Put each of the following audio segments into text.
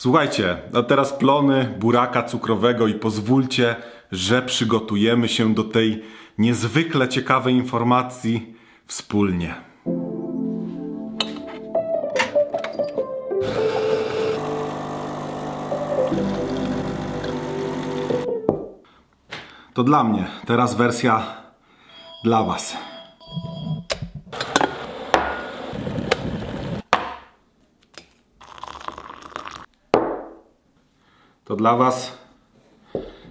Słuchajcie, a teraz plony buraka cukrowego i pozwólcie, że przygotujemy się do tej niezwykle ciekawej informacji wspólnie. To dla mnie, teraz wersja dla Was. To dla Was,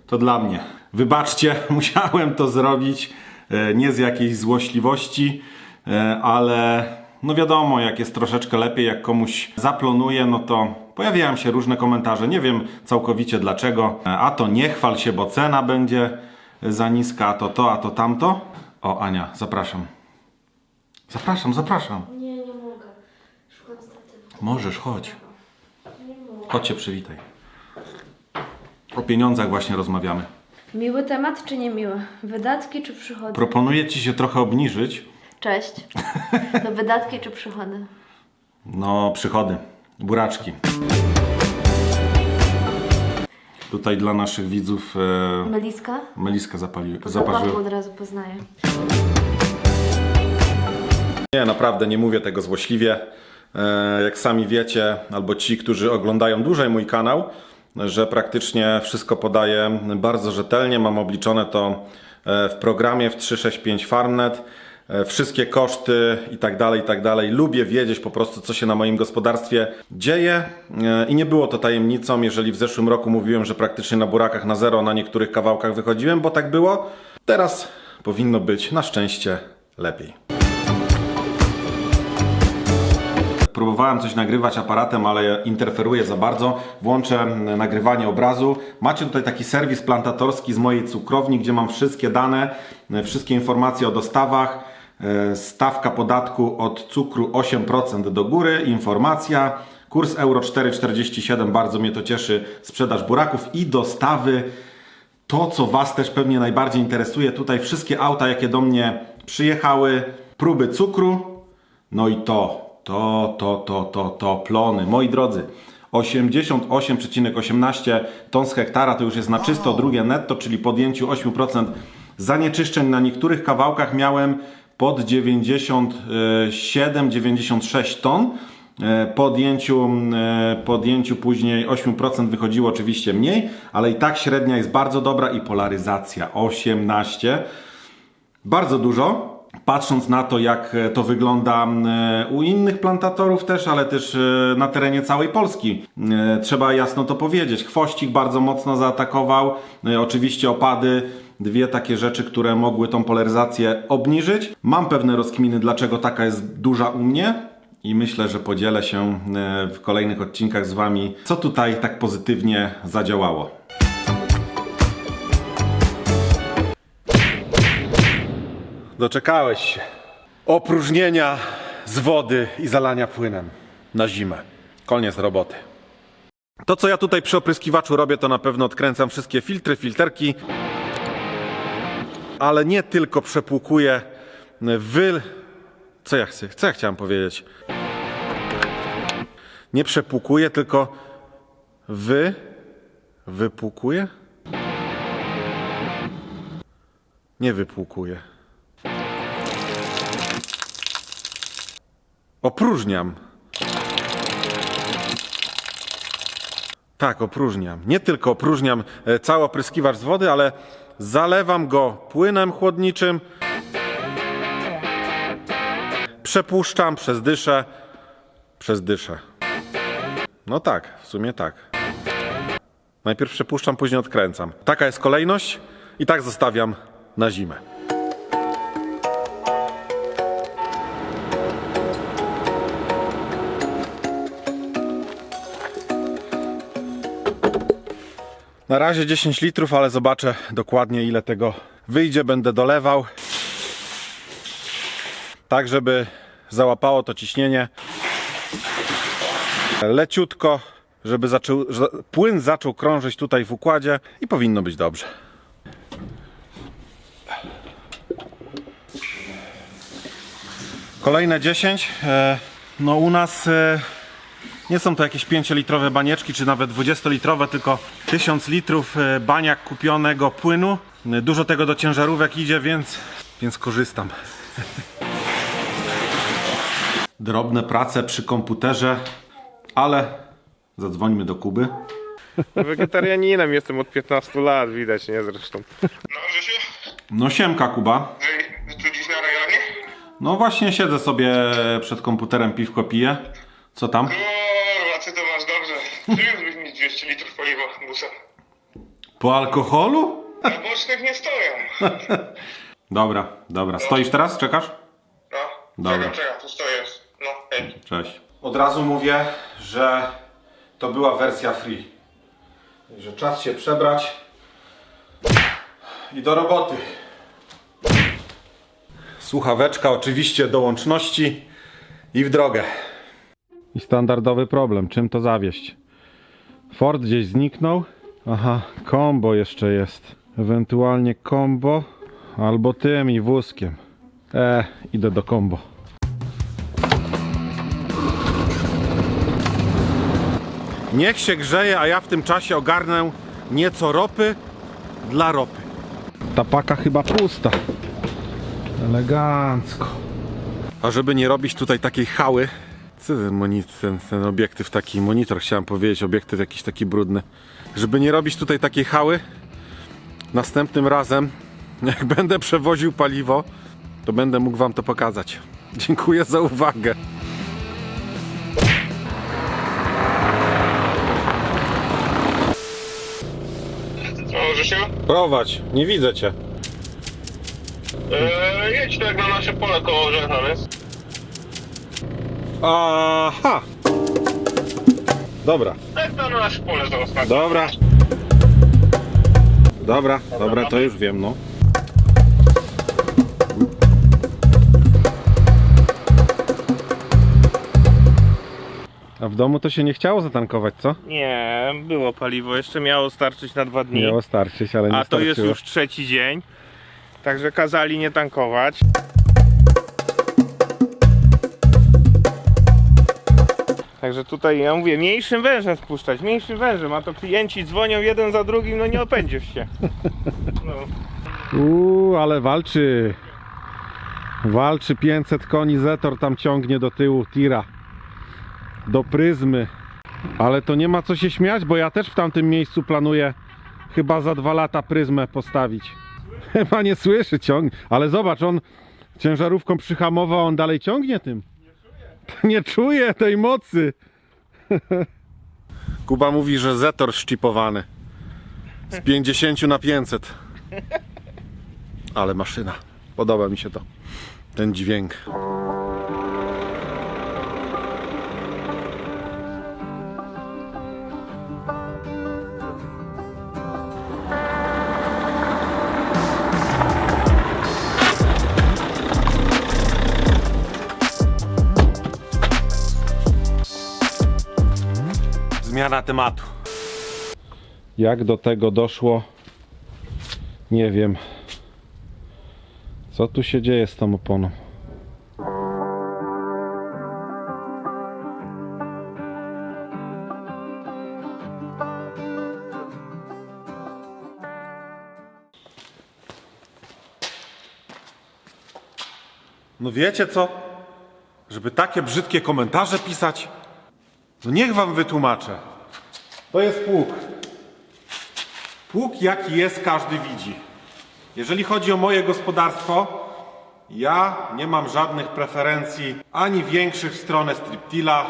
to dla mnie. Wybaczcie, musiałem to zrobić e, nie z jakiejś złośliwości, e, ale no wiadomo, jak jest troszeczkę lepiej, jak komuś zaplonuję, no to pojawiają się różne komentarze. Nie wiem całkowicie dlaczego. E, A to nie chwal się, bo cena będzie za niska, a to to, a to tamto. O, Ania, zapraszam. Zapraszam, zapraszam. Nie, nie mogę. Szukam statywu. Możesz, chodź. Chodź się przywitaj. O pieniądzach właśnie rozmawiamy. Miły temat czy niemiły? Wydatki czy przychody? Proponuję ci się trochę obniżyć. Cześć. To wydatki czy przychody? No, przychody. Buraczki. Tutaj dla naszych widzów e, Meliska? meliskę zapali, Po zapachu od razu poznaję. Nie, naprawdę nie mówię tego złośliwie. E, Jak sami wiecie, albo ci, którzy oglądają dłużej mój kanał, że praktycznie wszystko podaję bardzo rzetelnie. Mam obliczone to e, w programie w 365 Farmnet. E, Wszystkie koszty i tak dalej, i tak dalej. Lubię wiedzieć po prostu, co się na moim gospodarstwie dzieje. E, I nie było to tajemnicą, jeżeli w zeszłym roku mówiłem, że praktycznie na burakach na zero na niektórych kawałkach wychodziłem, bo tak było. Teraz powinno być na szczęście lepiej. Próbowałem coś nagrywać aparatem, ale interferuje za bardzo. Włączę nagrywanie obrazu. Macie tutaj taki serwis plantatorski z mojej cukrowni, gdzie mam wszystkie dane, wszystkie informacje o dostawach. e, Stawka podatku od cukru 8% do góry, informacja. Kurs euro 4,47, bardzo mnie to cieszy. Sprzedaż buraków i dostawy. To, co Was też pewnie najbardziej interesuje, tutaj wszystkie auta, jakie do mnie przyjechały, próby cukru, no i to, to, to, to, to, to, plony. Moi drodzy, 88,18 ton z hektara to już jest na czysto drugie netto, czyli podjęciu 8% zanieczyszczeń. Na niektórych kawałkach miałem pod 97-96 ton. E, Podjęciu, e, podjęciu później 8% wychodziło oczywiście mniej, ale i tak średnia jest bardzo dobra i polaryzacja 18. Bardzo dużo. Patrząc na to, jak e, to wygląda e, u innych plantatorów też, ale też e, na terenie całej Polski. Trzeba jasno to powiedzieć. Chwościk bardzo mocno zaatakował. Oczywiście opady. Dwie takie rzeczy, które mogły tą polaryzację obniżyć. Mam pewne rozkminy, dlaczego taka jest duża u mnie. I myślę, że podzielę się w kolejnych odcinkach z Wami, co tutaj tak pozytywnie zadziałało. Doczekałeś się. Opróżnienia z wody i zalania płynem na zimę. Koniec roboty. To, co ja tutaj przy opryskiwaczu robię, to na pewno odkręcam wszystkie filtry, filterki, ale nie tylko przepłukuję wy... Co ja chcę? Co ja chciałem powiedzieć? Nie przepłukuję, tylko wy... Wypłukuję? Nie wypłukuję. Opróżniam. Tak, opróżniam. Nie tylko opróżniam e, cały opryskiwacz z wody, ale zalewam go płynem chłodniczym. Przepuszczam przez dyszę. Przez dyszę. No tak, w sumie tak. Najpierw przepuszczam, później odkręcam. Taka jest kolejność i tak zostawiam na zimę. Na razie 10 litrów, ale zobaczę dokładnie ile tego wyjdzie. Będę dolewał. Tak, żeby załapało to ciśnienie. Leciutko, żeby zaczął, płyn zaczął krążyć tutaj w układzie i powinno być dobrze. Kolejne 10. E, No u nas e, Nie są to jakieś 5-litrowe banieczki, czy nawet 20-litrowe, tylko 1000 litrów e, baniak kupionego płynu. E, Dużo tego do ciężarówek idzie, więc, więc korzystam. Drobne prace przy komputerze, ale zadzwońmy do Kuby. Wegetarianinem jestem od 15 lat, widać, nie zresztą. No, Grzesiu, No siemka Kuba. ty tu dziś na rejonie? No właśnie siedzę sobie przed komputerem, piwko piję. Co tam? Przywiózłbyś mi 200 litrów paliwa busem. Po alkoholu? Na bocznych nie stoją. Dobra, dobra. Stoisz teraz? Czekasz? No, Dobra. czekam, czekam, tu stoję. No, hej. Cześć. Od razu mówię, że to była wersja free. Że czas się przebrać i do roboty. Słuchaweczka oczywiście do łączności i w drogę. I standardowy problem, czym to zawieść? Ford gdzieś zniknął. Aha, kombo jeszcze jest. Ewentualnie kombo albo tym i wózkiem. E, idę do kombo. Niech się grzeje, a ja w tym czasie ogarnę nieco ropy dla ropy. Ta paka chyba pusta. Elegancko. A żeby nie robić tutaj takiej hały, co ten, monitor, ten, ten obiektyw taki, monitor chciałem powiedzieć, obiektyw jakiś taki brudny. Żeby nie robić tutaj takiej hały, następnym razem, jak będę przewoził paliwo, to będę mógł Wam to pokazać. Dziękuję za uwagę. Co, Grzesiu? Prowadź, nie widzę Cię. Eee, jedź tak na nasze pole koło Żechnowiec. Aha. Dobra, Tak pole dobra. Dobra, dobra, to już wiem, no. A w domu to się nie chciało zatankować, co? Nie, było paliwo, jeszcze miało starczyć na dwa dni. Miało starczyć, ale nie A to jest starczyło. już trzeci dzień. Także kazali nie tankować. Także tutaj ja mówię, mniejszym wężem spuszczać, mniejszym wężem, a to klienci dzwonią jeden za drugim, no nie opędzisz się. No. Uuu, ale walczy. Walczy 500 koni, Zetor tam ciągnie do tyłu tira. Do pryzmy. Ale to nie ma co się śmiać, bo ja też w tamtym miejscu planuję chyba za dwa lata pryzmę postawić. Chyba nie słyszy, ciągnie. Ale zobacz, on ciężarówką przyhamował, on dalej ciągnie tym. Nie czuje tej mocy. Kuba mówi, że Zetor szczypowany. Z 50 na 500. Ale maszyna. Podoba mi się to. Ten dźwięk. Zmiana tematu. Jak do tego doszło? Nie wiem. Co tu się dzieje z tą oponą? No wiecie co? Żeby takie brzydkie komentarze pisać? No niech wam wytłumaczę. To jest pług. Pług jaki jest, każdy widzi. Jeżeli chodzi o moje gospodarstwo, ja nie mam żadnych preferencji ani większych w stronę striptila,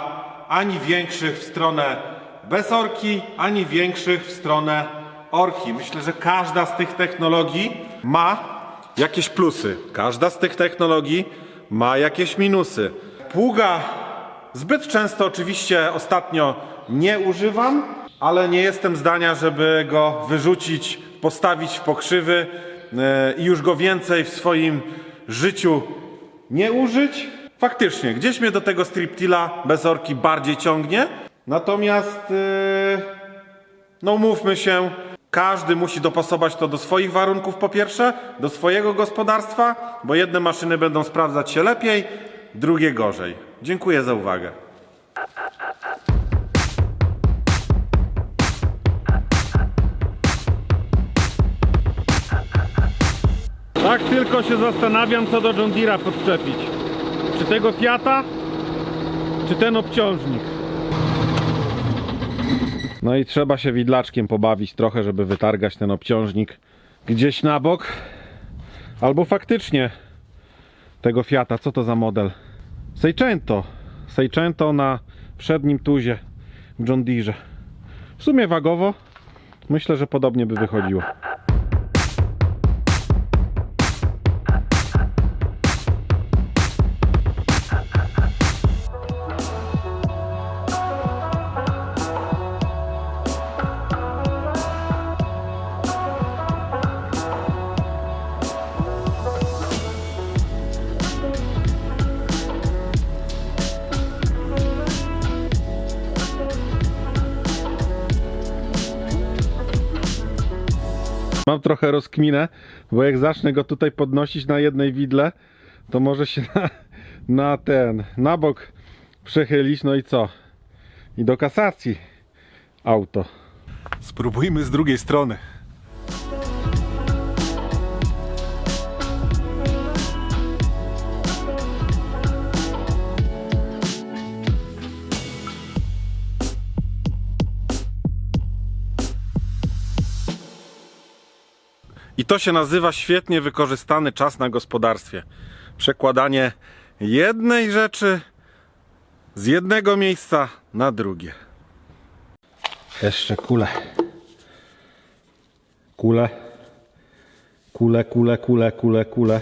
ani większych w stronę bez orki, ani większych w stronę orki. Myślę, że każda z tych technologii ma jakieś plusy. Każda z tych technologii ma jakieś minusy. Pługa zbyt często oczywiście ostatnio nie używam, ale nie jestem zdania, żeby go wyrzucić, postawić w pokrzywy e, i już go więcej w swoim życiu nie użyć. Faktycznie, gdzieś mnie do tego striptila bez orki bardziej ciągnie. Natomiast, e, no mówmy się, każdy musi dopasować to do swoich warunków po pierwsze, do swojego gospodarstwa, bo jedne maszyny będą sprawdzać się lepiej, drugie gorzej. Dziękuję za uwagę. Tak tylko się zastanawiam, co do John Deere'a podczepić. Czy tego Fiata, czy ten obciążnik. No i trzeba się widlaczkiem pobawić trochę, żeby wytargać ten obciążnik gdzieś na bok. Albo faktycznie tego Fiata, co to za model? Seicento. Seicento na przednim tuzie w John Deere. W sumie wagowo myślę, że podobnie by wychodziło. Mam trochę rozkminę, bo jak zacznę go tutaj podnosić na jednej widle, to może się na, na ten, na bok przechylić, no i co? I do kasacji auto. Spróbujmy z drugiej strony. To się nazywa świetnie wykorzystany czas na gospodarstwie. Przekładanie jednej rzeczy z jednego miejsca na drugie. Jeszcze kule. Kule. Kule, kule, kule, kule, kule.